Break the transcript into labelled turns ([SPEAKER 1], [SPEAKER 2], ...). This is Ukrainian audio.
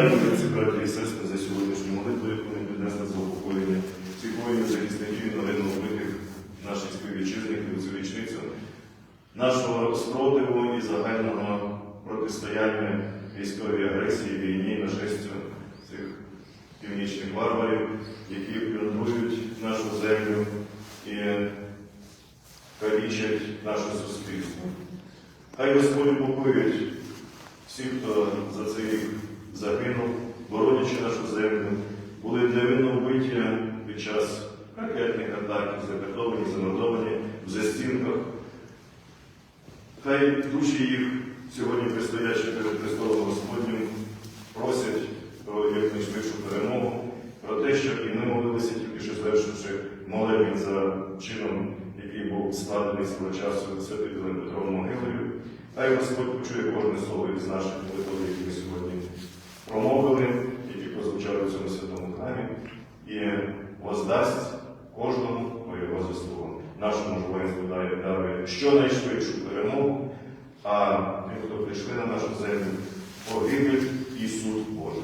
[SPEAKER 1] Дякую ці браті і сестри за сьогоднішню молитву, яку вони піднесли за упокоєння цих воїнів, захисників новинно вбитих наших співвітчизників у цю річницю нашого спротиву і загального протистояння військовій агресії, війні, нашестю цих північних варварів, які плюндрують нашу землю і калічать наше суспільство. Хай Господь упокоїть всіх, хто за цей рік загинув, боронячи нашу землю, були невинно під час ракетних атак, закатовані, замордовані в застінках. Хай душі їх сьогодні предстоячи перед Христовим Господнім просять про якнайшвидшу перемогу, про те, щоб і ми молилися, тільки що звершивши молебень за чином, який був складений свого часу святителем Петром Могилою. Хай Господь почує кожне слово із наших молитв, які ми сьогодні воздасть кожному по його заслугам. Нашому ж воїнству дарує щонайшвидшу перемогу, а тим, хто прийшли на нашу землю, погибель і суд Божий.